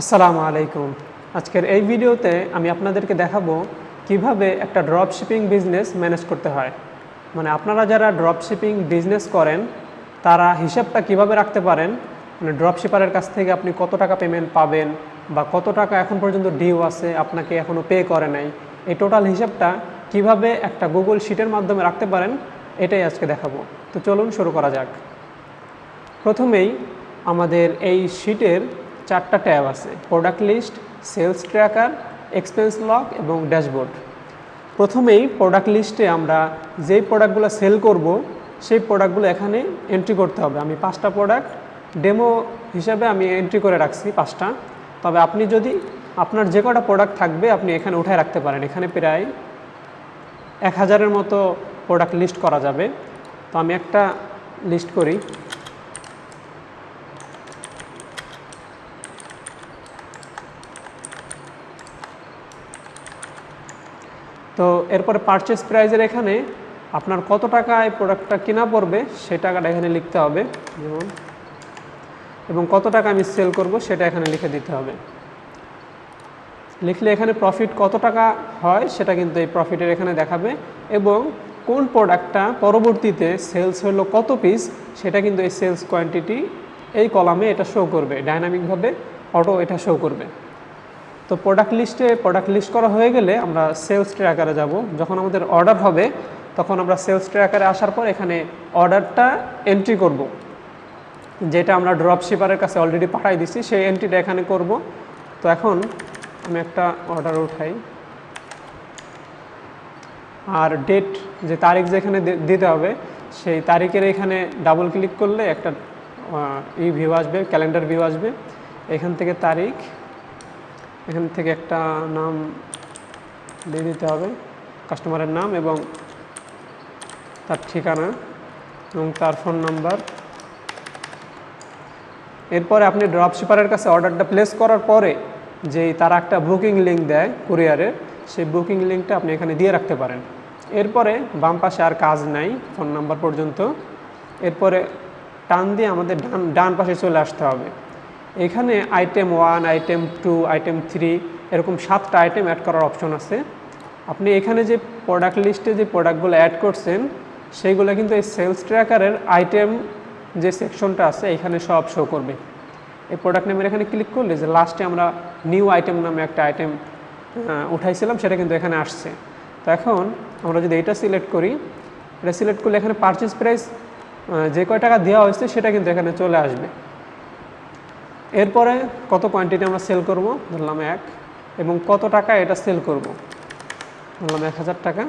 আসসালামু আলাইকুম। আজকের এই ভিডিওতে আমি আপনাদেরকে দেখাবো কীভাবে একটা ড্রপ শিপিং বিজনেস ম্যানেজ করতে হয়। মানে আপনারা যারা ড্রপ শিপিং বিজনেস করেন, তারা হিসাবটা কীভাবে রাখতে পারেন? মানে ড্রপ শিপারের কাছ থেকে আপনি কত টাকা পেমেন্ট পাবেন বা কত টাকা এখন পর্যন্ত ডিউ আছে, আপনাকে এখনও পে করে নাই? এই টোটাল হিসাবটা কীভাবে একটা গুগল শিটের মাধ্যমে রাখতে পারেন, এটাই আজকে দেখাবো। তো চলুন শুরু করা যাক। প্রথমেই আমাদের এই শিটের চারটা ট্যাব আছে product list sales tracker expense log এবং ড্যাশবোর্ড প্রথমেই প্রোডাক্ট লিস্টে আমরা যেই প্রোডাক্টগুলো সেল করব, সেই প্রোডাক্টগুলো এখানে এন্ট্রি করতে হবে। আমি পাঁচটা প্রোডাক্ট ডেমো হিসাবে আমি এন্ট্রি করে রাখছি পাঁচটা। তবে আপনি যদি আপনার যে কটা প্রোডাক্ট থাকবে, আপনি এখানে উঠায় রাখতে পারেন। এখানে প্রায় এক হাজারের মতো প্রোডাক্ট লিস্ট করা যাবে। তো আমি একটা লিস্ট করি। তো এরপরে পারচেস প্রাইজের এখানে আপনার কত টাকায় প্রোডাক্টটা কেনা পড়বে সে টাকাটা এখানে লিখতে হবে। যেমন, এবং কত টাকা আমি সেল করব, সেটা এখানে লিখে দিতে হবে। লিখলে এখানে প্রফিট কত টাকা হয়, সেটা কিন্তু এই প্রফিটের এখানে দেখাবে। এবং কোন প্রোডাক্টটা পরবর্তীতে সেলস হলো কত পিস সেটা কিন্তু এই সেলস কোয়ান্টিটি এই কলামে এটা শো করবে। ডাইনামিকভাবে অটো এটা শো করবে। তো প্রোডাক্ট লিস্টে প্রোডাক্ট লিস্ট করা হয়ে গেলে আমরা সেলস ট্র্যাকারে যাব। যখন আমাদের অর্ডার হবে, তখন আমরা সেলস ট্র্যাকারে আসার পর এখানে অর্ডারটা এন্ট্রি করব। যেটা আমরা ড্রপ শিপারের কাছে অলরেডি পাঠাই দিছি, সেই এন্ট্রিটা এখানে করব। তো এখন আমি একটা অর্ডার উঠাই। আর ডেট যে তারিখ যেখানে দিতে হবে, সেই তারিখের এখানে ডাবল ক্লিক করলে একটা ই ভিউ আসবে ক্যালেন্ডার ভিউ আসবে। এখান থেকে তারিখ এখান থেকে একটা নাম দিয়ে দিতে হবে কাস্টমারের নাম এবং তার ঠিকানা এবং তার ফোন নাম্বার এরপরে আপনি ড্রপ শিপারের কাছে অর্ডারটা প্লেস করার পরে যেই তারা একটা বুকিং লিঙ্ক দেয় কুরিয়ারের সেই বুকিং লিঙ্কটা আপনি এখানে দিয়ে রাখতে পারেন। এরপরে বাম পাশে আর কাজ নাই ফোন নাম্বার পর্যন্ত। এরপরে টান দিয়ে আমাদের ডান ডান পাশে চলে আসতে হবে। এখানে item one item two item three এরকম সাতটা আইটেম অ্যাড করার অপশন আছে। আপনি এখানে যে প্রোডাক্ট লিস্টে যে প্রোডাক্টগুলো অ্যাড করছেন সেইগুলো কিন্তু এই সেলস ট্র্যাকারের আইটেম যে সেকশনটা আছে, এখানে সব শো করবে। এই প্রোডাক্ট নেমের এখানে ক্লিক করলে যে লাস্টে আমরা নিউ আইটেম নামে একটা আইটেম উঠাইছিলাম, সেটা কিন্তু এখানে আসছে। তো এখন আমরা যদি এটা সিলেক্ট করি, এটা সিলেক্ট করলে এখানে পারচেস প্রাইস যে কয় টাকা দেওয়া হয়েছে, সেটা কিন্তু এখানে চলে আসবে। এরপরে কত কোয়ান্টিটি আমরা সেল করব? ধরলাম এক। এবং কত টাকা এটা সেল করব? ধরলাম এক হাজার টাকা।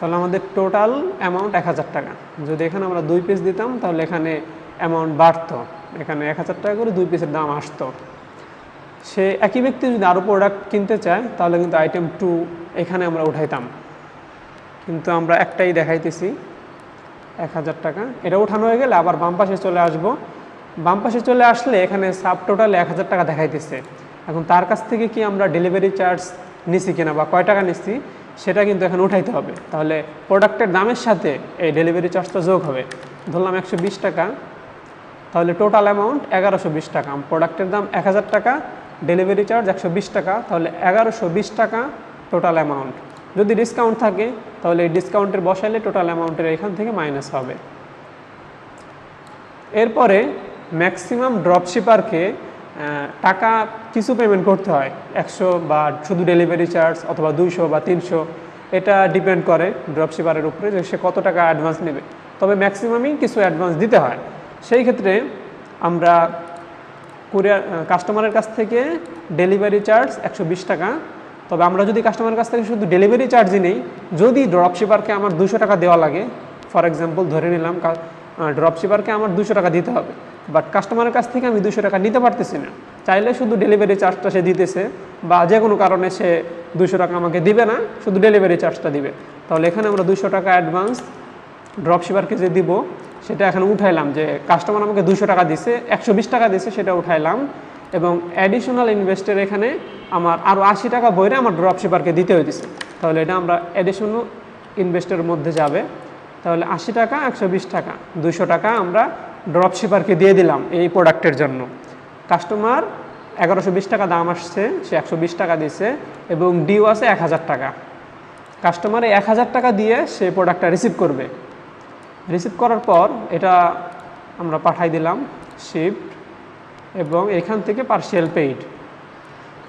তাহলে আমাদের টোটাল অ্যামাউন্ট এক হাজার টাকা। যদি এখানে আমরা দুই পিস দিতাম, তাহলে এখানে অ্যামাউন্ট বাড়তো। এখানে এক হাজার টাকা করে দুই পিসের দাম আসতো। সে একই ব্যক্তি যদি আরও প্রোডাক্ট কিনতে চায়, তাহলে কিন্তু আইটেম টু এখানে আমরা উঠাইতাম। কিন্তু আমরা একটাই দেখাইতেছি। এক হাজার টাকা। এটা উঠানো হয়ে গেলে আবার বাম পাশে চলে আসব। বাম পাশে চলে আসলে এখানে সাব টোটাল এক হাজার টাকা দেখাইতেছে। এখন তার কাছ থেকে কি আমরা ডেলিভারি চার্জ নিছি কিনা বা কয় টাকা নিচ্ছি সেটা কিন্তু এখানে উঠাইতে হবে। তাহলে প্রোডাক্টের দামের সাথে এই ডেলিভারি চার্জটা যোগ হবে। ধরলাম একশো বিশ টাকা। তাহলে টোটাল অ্যামাউন্ট এগারোশো টাকা। প্রোডাক্টের দাম এক হাজার টাকা ডেলিভারি চার্জ একশো বিশ টাকা। তাহলে এগারোশো টাকা টোটাল অ্যামাউন্ট যদি ডিসকাউন্ট থাকে, তাহলে এই ডিসকাউন্টের বসাইলে টোটাল অ্যামাউন্টের এখান থেকে মাইনাস হবে। এরপরে ম্যাক্সিমাম ড্রপশিপারকে টাকা কিছু পেমেন্ট করতে হয়। একশো বা শুধু ডেলিভারি চার্জ অথবা দুইশো বা তিনশো, এটা ডিপেন্ড করে ড্রপশিপারের উপরে যে সে কত টাকা অ্যাডভান্স নেবে। তবে ম্যাক্সিমামই কিছু অ্যাডভান্স দিতে হয়। সেই ক্ষেত্রে আমরা কুরিয়ার কাস্টমারের কাছ থেকে ডেলিভারি চার্জ একশো বিশ টাকা। তবে আমরা যদি কাস্টমারের কাছ থেকে শুধু ডেলিভারি চার্জই নেই, যদি ড্রপশিপারকে আমার দুশো টাকা দেওয়া লাগে ফর এক্সাম্পল ধরে নিলাম ড্রপশিপারকে আমার দুশো টাকা দিতে হবে। বাট কাস্টমারের কাছ থেকে আমি দুশো টাকা নিতে পারতেছি না। চাইলে শুধু ডেলিভারি চার্জটা সে দিতেছে বা যে কোনো কারণে সে দুশো টাকা আমাকে দিবে না, শুধু ডেলিভারি চার্জটা দিবে। তাহলে এখানে আমরা দুশো টাকা অ্যাডভান্স ড্রপশিপারকে যে দিব, সেটা এখানে উঠাইলাম যে কাস্টমার আমাকে দুশো টাকা দিছে, একশো বিশ টাকা দিছে, সেটা উঠাইলাম। এবং অ্যাডিশনাল ইনভেস্টের এখানে আমার আরও আশি টাকা বইরে আমার ড্রপশিপারকে দিতে হইতেছে। তাহলে এটা আমরা অ্যাডিশনাল ইনভেস্টের মধ্যে যাবে। তাহলে আশি টাকা, একশো বিশ টাকা দুশো টাকা আমরা ড্রপশিপারকে দিয়ে দিলাম এই প্রোডাক্টের জন্য। কাস্টমার এগারোশো বিশ টাকা দাম আসছে, সে একশো বিশ টাকা দিছে এবং ডিউ আছে এক হাজার টাকা। কাস্টমার এক হাজার টাকা দিয়ে সে প্রোডাক্টটা রিসিভ করবে। রিসিভ করার পর এটা আমরা পাঠাই দিলাম শিফট এবং এখান থেকে পার্সিয়াল পেইড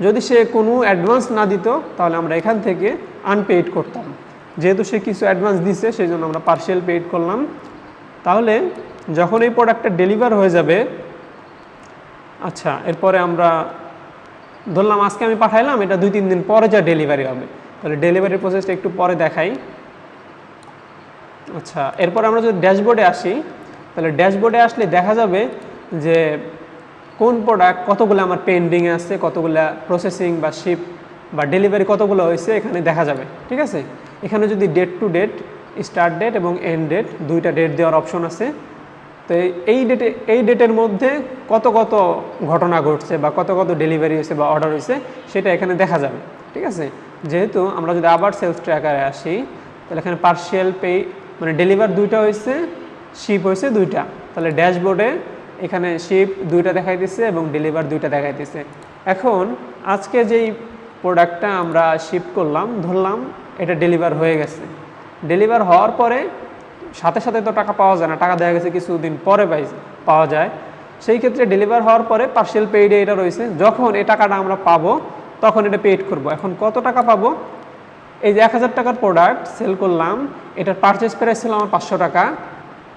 যদি সে কোনো অ্যাডভান্স না দিত, তাহলে আমরা এখান থেকে আনপেইড করতাম। যেহেতু সে কিছু অ্যাডভান্স দিছে, সেই জন্য আমরা পার্সিয়াল পেইড করলাম। তাহলে যখন এই প্রোডাক্টটা ডেলিভার হয়ে যাবে আচ্ছা এরপরে আমরা ধরলাম আজকে আমি পাঠাইলাম, এটা দুই, তিন দিন পরে যা ডেলিভারি হবে। তাহলে ডেলিভারি প্রসেসটা একটু পরে দেখাই। আচ্ছা এরপর আমরা যদি ড্যাশবোর্ডে আসি, তাহলে ড্যাশবোর্ডে আসলে দেখা যাবে যে কোন প্রোডাক্ট কতগুলো আমার পেন্ডিংয়ে আছে, কতগুলো প্রসেসিং বা শিপ বা ডেলিভারি কতগুলো হয়েছে এখানে দেখা যাবে, ঠিক আছে? এখানে যদি date to date start date এবং এন্ড ডেট দুইটা ডেট দেওয়ার অপশন আছে। তো এই- ডেটে এই ডেটের মধ্যে কত কত ঘটনা ঘটছে বা কত কত ডেলিভারি হয়েছে বা অর্ডার হয়েছে, সেটা এখানে দেখা যাবে, ঠিক আছে? যেহেতু আমরা যদি আবার সেলস ট্র্যাকারে আসি, তাহলে এখানে পার্সিয়াল পে মানে ডেলিভার দুইটা হয়েছে শিপ হয়েছে দুইটা। তাহলে ড্যাশবোর্ডে এখানে শিপ দুইটা দেখাই দেখাইতেছে এবং ডেলিভার দুইটা দেখাই দেখাইতেছে এখন আজকে যেই প্রোডাক্টটা আমরা শিপ করলাম, ধরলাম, এটা ডেলিভার হয়ে গেছে। ডেলিভার হওয়ার পরে সাথে সাথে তো টাকা পাওয়া যায় না। টাকা দেওয়া গেছে কিছুদিন পরে পাই পাওয়া যায়। সেই ক্ষেত্রে ডেলিভার হওয়ার পরে পার্সেল পেইডে এটা রয়েছে। যখন এই টাকাটা আমরা পাবো, তখন এটা পেইড করব। এখন কত টাকা পাবো? এই যে এক হাজার টাকার প্রোডাক্ট সেল করলাম, এটার পারচেস প্রাইস ছিল আমার পাঁচশো টাকা।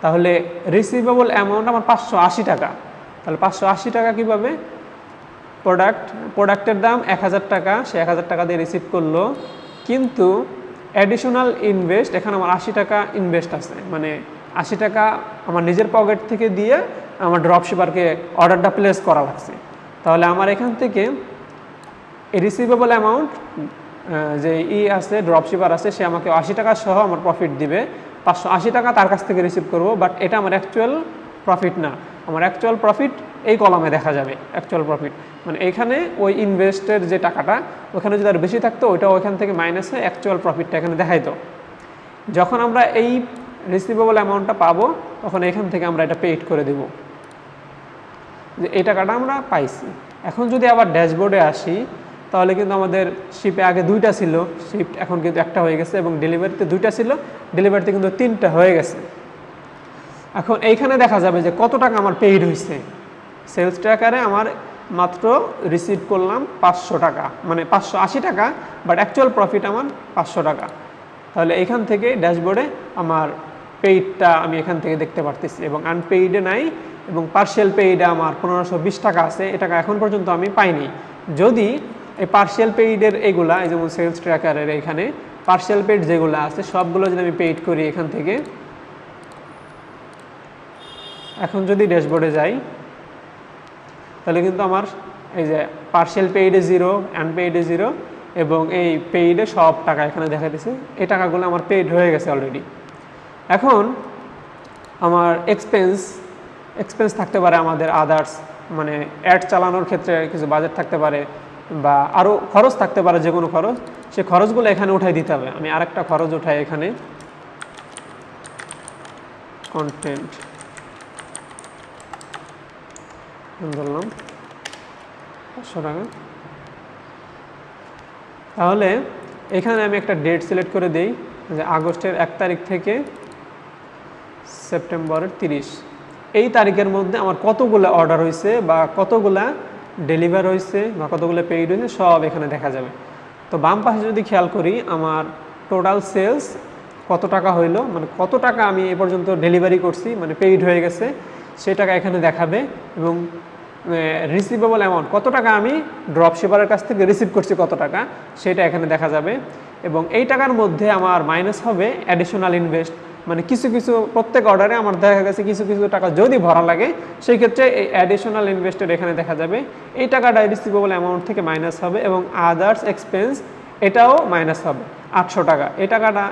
তাহলে রিসিভেবল অ্যামাউন্ট আমার পাঁচশো আশি টাকা। তাহলে পাঁচশো আশি টাকা কীভাবে? প্রোডাক্ট প্রোডাক্টের দাম এক হাজার টাকা। সে এক হাজার টাকা দিয়ে রিসিভ করল। কিন্তু অ্যাডিশনাল ইনভেস্ট এখানে আমার আশি টাকা ইনভেস্ট আছে। মানে আশি টাকা আমার নিজের পকেট থেকে দিয়ে আমার ড্রপশিপারকে অর্ডারটা প্লেস করা লাগছে। তাহলে আমার এখান থেকে রিসিভেবল অ্যামাউন্ট যে ই আছে ড্রপশিপার আছে, সে আমাকে আশি টাকা সহ আমার প্রফিট দিবে। পাঁচশো আশি টাকা তার কাছ থেকে রিসিভ করব বাট এটা আমার অ্যাকচুয়াল প্রফিট না। আমার অ্যাকচুয়াল প্রফিট এই কলামে দেখা যাবে অ্যাকচুয়াল প্রফিট মানে এখানে ওই ইনভেস্টের যে টাকাটা, ওখানে যদি আর বেশি থাকতো, ওইটা ওইখান থেকে মাইনাস হয়ে অ্যাকচুয়াল প্রফিটটা এখানে দেখাইতো। যখন আমরা এই রিসিভেবল অ্যামাউন্টটা পাবো, তখন এখান থেকে আমরা এটা পেইড করে দেব। যে এই টাকাটা আমরা পাইছি। এখন যদি আবার ড্যাশবোর্ডে আসি, তাহলে কিন্তু আমাদের শিপে আগে দুইটা ছিল। শিফট এখন কিন্তু একটা হয়ে গেছে এবং ডেলিভারিতে দুইটা ছিল। ডেলিভারিতে কিন্তু তিনটা হয়ে গেছে। এখন এইখানে দেখা যাবে যে কত টাকা আমার পেইড হয়েছে সেলস ট্র্যাকারে আমার মাত্র রিসিভ করলাম পাঁচশো টাকা। মানে পাঁচশো আশি টাকা বাট অ্যাকচুয়াল প্রফিট আমার পাঁচশো টাকা। তাহলে এখান থেকে ড্যাশবোর্ডে আমার পেইডটা আমি এখান থেকে দেখতে পারতেছি এবং আনপেইডে নাই এবং পার্সিয়াল পেইডে আমার পনেরোশো বিশ টাকা আছে, এ টাকা এখন পর্যন্ত আমি পাইনি। যদি এই পার্সিয়াল পেইডের এগুলা, এই যেমন সেলস ট্র্যাকারের এখানে পার্সিয়াল পেইড যেগুলো আছে, সবগুলো যদি আমি পেইড করি এখান থেকে, এখন যদি ড্যাশবোর্ডে যাই তাহলে কিন্তু আমার এই যে পার্সেল পেইডে জিরো আনপেইডে জিরো এবং এই পেইডে সব টাকা এখানে দেখা দিছে এই টাকাগুলো আমার পেইড হয়ে গেছে অলরেডি এখন আমার এক্সপেন্স এক্সপেন্স থাকতে পারে আমাদের আদার্স মানে অ্যাড চালানোর ক্ষেত্রে কিছু বাজেট থাকতে পারে বা আরও খরচ থাকতে পারে যে কোনো খরচ, সে খরচগুলো এখানে উঠাই দিতে হবে। আমি আরেকটা খরচ উঠাই এখানে। কন্টেন্ট ধরলাম। পাঁচশো টাকা। তাহলে এখানে আমি একটা ডেট সিলেক্ট করে দিই, যে আগস্টের এক তারিখ থেকে সেপ্টেম্বরের তিরিশ। এই তারিখের মধ্যে আমার কতগুলো অর্ডার হয়েছে বা কতগুলা ডেলিভার হয়েছে বা কতগুলো পেইড হয়েছে সব এখানে দেখা যাবে। তো বাম পাশে যদি খেয়াল করি, আমার টোটাল সেলস কত টাকা হইল মানে কত টাকা আমি এ পর্যন্ত ডেলিভারি করছি মানে পেইড হয়ে গেছে সেই টাকা এখানে দেখাবে এবং রিসিভেবল অ্যামাউন্ট কত টাকা আমি ড্রপ শিপারের কাছ থেকে রিসিভ করছি কত টাকা, সেটা এখানে দেখা যাবে। এবং এই টাকার মধ্যে আমার মাইনাস হবে অ্যাডিশনাল ইনভেস্ট মানে কিছু কিছু প্রত্যেক অর্ডারে আমার দেখা গেছে কিছু কিছু টাকা যদি ভরা লাগে, সেই ক্ষেত্রে এই অ্যাডিশনাল ইনভেস্টেড এখানে দেখা যাবে। এই টাকাটা রিসিভেবল অ্যামাউন্ট থেকে মাইনাস হবে এবং আদার্স এক্সপেন্স এটাও মাইনাস হবে, আটশো টাকা। এই টাকাটা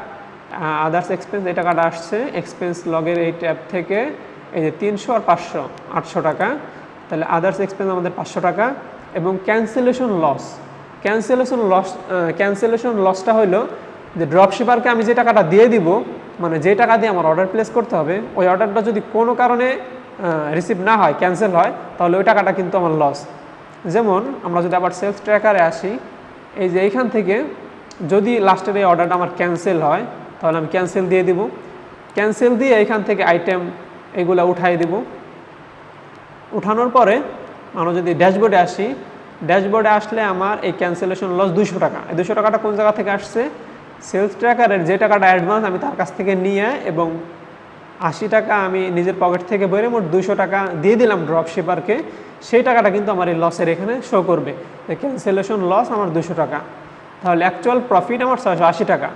আদার্স এক্সপেন্স এই টাকাটা আসছে এক্সপেন্স লগের এই ট্যাব থেকে এই যে তিনশো আর পাঁচশো, আটশো টাকা। তাহলে আদার্স এক্সপেন্স আমাদের পাঁচশো টাকা। এবং cancellation loss cancellation loss cancellation লসটা হলো যে ড্রপশিপারকে আমি যে টাকাটা দিয়ে দিব মানে যে টাকা দিয়ে আমার অর্ডার প্লেস করতে হবে, ওই অর্ডারটা যদি কোনো কারণে রিসিভ না হয় ক্যান্সেল হয়, তাহলে ওই টাকাটা কিন্তু আমার লস যেমন আমরা যদি আবার সেলস ট্র্যাকারে আসি, এই যে এইখান থেকে যদি লাস্টের এই অর্ডারটা আমার ক্যান্সেল হয়, তাহলে আমি ক্যান্সেল দিয়ে দিব। ক্যান্সেল দিয়ে এখান থেকে আইটেম এগুলো উঠাই দিব। উঠানোর পরে আমরা যদি ড্যাশবোর্ডে আসি, ড্যাশবোর্ডে আসলে আমার এই ক্যান্সেলেশন লস দুশো টাকা। এই দুশো টাকাটা কোন জায়গা থেকে আসছে? সেলস ট্র্যাকারের যে টাকাটা অ্যাডভান্স আমি তার কাছ থেকে নিয়ে এবং আশি টাকা আমি নিজের পকেট থেকে বেরে মোট দুশো টাকা দিয়ে দিলাম ড্রপ শিপারকে সেই টাকাটা কিন্তু আমার এই লসের এখানে শো করবে। ক্যান্সেলেশন লস আমার দুশো টাকা। তাহলে অ্যাকচুয়াল প্রফিট আমার ছয়শো আশি টাকা।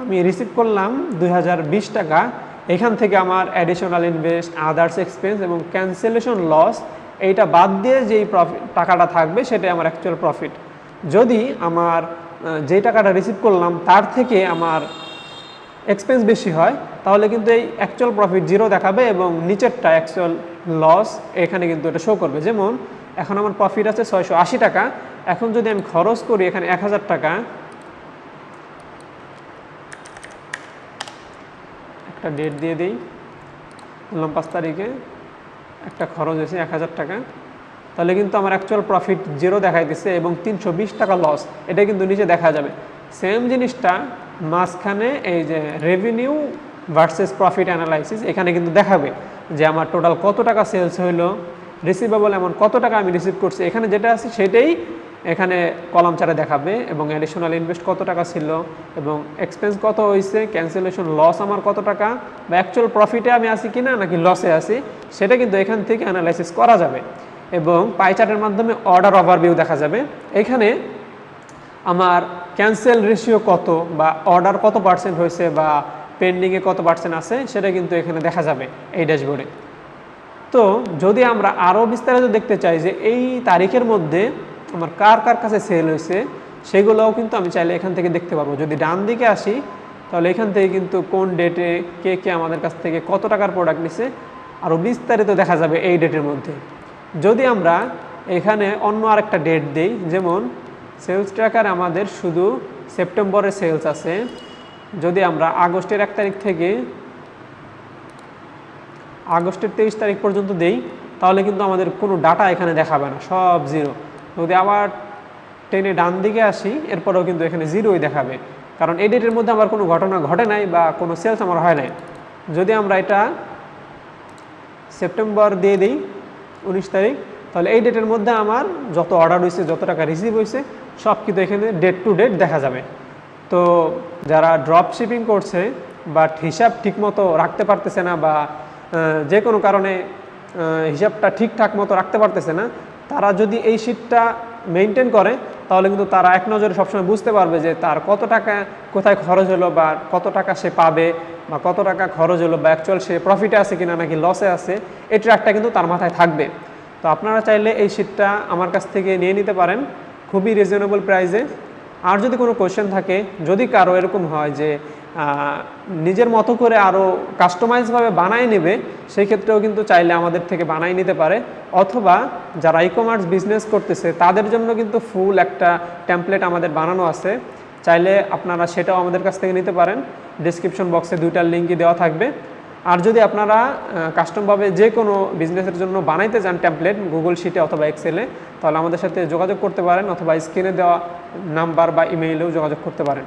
আমি রিসিভ করলাম দু হাজার বিশ টাকা। এখান থেকে আমার অ্যাডিশনাল ইনভেস্ট আদার্স এক্সপেন্স এবং ক্যান্সেলেশন লস এইটা বাদ দিয়ে যেই প্রফিট টাকাটা থাকবে সেটাই আমার অ্যাকচুয়াল প্রফিট যদি আমার যেই টাকাটা রিসিভ করলাম তার থেকে আমার এক্সপেন্স বেশি হয়, তাহলে কিন্তু এই অ্যাকচুয়াল প্রফিট জিরো দেখাবে এবং নিচেরটা অ্যাকচুয়াল লস এখানে কিন্তু এটা শো করবে। যেমন, এখন আমার প্রফিট আছে ছয়শো আশি টাকা, এখন যদি আমি খরচ করি এখানে এক হাজার টাকা একটা ডেট দিয়ে দিই। বললাম, পাঁচ তারিখে একটা খরচ হয়েছে এক হাজার টাকা। তাহলে কিন্তু আমার অ্যাকচুয়াল প্রফিট জিরো দেখাইতেছে এবং তিনশো বিশ টাকা লস এটা কিন্তু নিচে দেখা যাবে। সেম জিনিসটা মাঝখানে এই যে রেভিনিউ ভার্সেস প্রফিট অ্যানালাইসিস এখানে কিন্তু দেখাবে যে আমার টোটাল কত টাকা সেলস হইল রিসিভেবল এমন কত টাকা আমি রিসিভ করছি। এখানে যেটা আছে সেটাই এখানে কলাম চারে দেখাবে এবং অ্যাডিশনাল ইনভেস্ট কত টাকা ছিল এবং এক্সপেন্স কত হয়েছে ক্যান্সেলেশন লস আমার কত টাকা বা অ্যাকচুয়াল প্রফিটে আমি আছি কি না নাকি লসে আছি, সেটা কিন্তু এখান থেকে অ্যানালাইসিস করা যাবে। এবং পাইচার্টের মাধ্যমে অর্ডার ওভারভিউ দেখা যাবে। এখানে আমার ক্যান্সেল রেশিও কত বা অর্ডার কত পার্সেন্ট হয়েছে বা পেন্ডিংয়ে কত পার্সেন্ট আছে, সেটা কিন্তু এখানে দেখা যাবে এই ড্যাশবোর্ডে তো যদি আমরা আরও বিস্তারিত দেখতে চাই যে এই তারিখের মধ্যে আমার কার কার কাছে সেল হয়েছে, সেগুলোও কিন্তু আমি চাইলে এখান থেকে দেখতে পারব যদি ডান দিকে আসি, তাহলে এখান থেকে কিন্তু কোন ডেটে কে কে আমাদের কাছ থেকে কত টাকার প্রোডাক্ট নিছে আরও বিস্তারিত দেখা যাবে এই ডেটের মধ্যে। যদি আমরা এখানে অন্য আরেকটা ডেট দেই, যেমন সেলস ট্র্যাকার আমাদের শুধু সেপ্টেম্বরের সেলস আছে। যদি আমরা আগস্টের এক তারিখ থেকে আগস্টের তেইশ তারিখ পর্যন্ত দেই, তাহলে কিন্তু আমাদের কোনো ডাটা এখানে দেখাবে না, সব জিরো যদি আবার টেনে ডান দিকে আসি, এরপরেও কিন্তু এখানে জিরোই দেখাবে। কারণ এই ডেটের মধ্যে আমার কোনো ঘটনা ঘটে নাই বা কোনো সেলস আমার হয় নাই। যদি আমরা এটা সেপ্টেম্বর দিয়ে দিই, উনিশ তারিখ, তাহলে এই ডেটের মধ্যে আমার যত অর্ডার হয়েছে যত টাকা রিসিভ হয়েছে সব কিন্তু এখানে ডেট টু ডেট দেখা যাবে। তো যারা ড্রপ শিপিং করছে বাট হিসাব ঠিকমতো রাখতে পারতেছে না বা যে কোনো কারণে হিসাবটা ঠিকঠাক মতো রাখতে পারতেছে না তারা যদি এই শিটটা মেনটেন করে, তাহলে কিন্তু তারা এক নজরে সবসময় বুঝতে পারবে যে তার কত টাকা কোথায় খরচ হলো বা কত টাকা সে পাবে বা কত টাকা খরচ হলো বা অ্যাকচুয়াল সে প্রফিটে আছে কিনা নাকি লসে আছে, এই ট্র্যাকটা কিন্তু তার মাথায় থাকবে। তো আপনারা চাইলে এই শিটটা আমার কাছ থেকে নিয়ে নিতে পারেন খুবই রিজনেবল প্রাইসে আর যদি কোনো কোয়েশ্চেন থাকে, যদি কারও এরকম হয় যে নিজের মতো করে আরও কাস্টমাইজভাবে বানায় নেবে, সেই ক্ষেত্রেও কিন্তু চাইলে আমাদের থেকে বানাই নিতে পারে। অথবা যারা ই কমার্স বিজনেস করতেছে, তাদের জন্য কিন্তু ফুল একটা টেমপ্লেট আমাদের বানানো আছে। চাইলে আপনারা সেটাও আমাদের কাছ থেকে নিতে পারেন। ডিসক্রিপশন বক্সে দুইটার লিঙ্কই দেওয়া থাকবে। আর যদি আপনারা কাস্টমভাবে যে কোনো বিজনেসের জন্য বানাইতে চান ট্যাম্পলেট গুগল শিটে অথবা এক্সেলে তাহলে আমাদের সাথে যোগাযোগ করতে পারেন অথবা স্ক্রিনে দেওয়া নাম্বার বা ইমেইলেও যোগাযোগ করতে পারেন।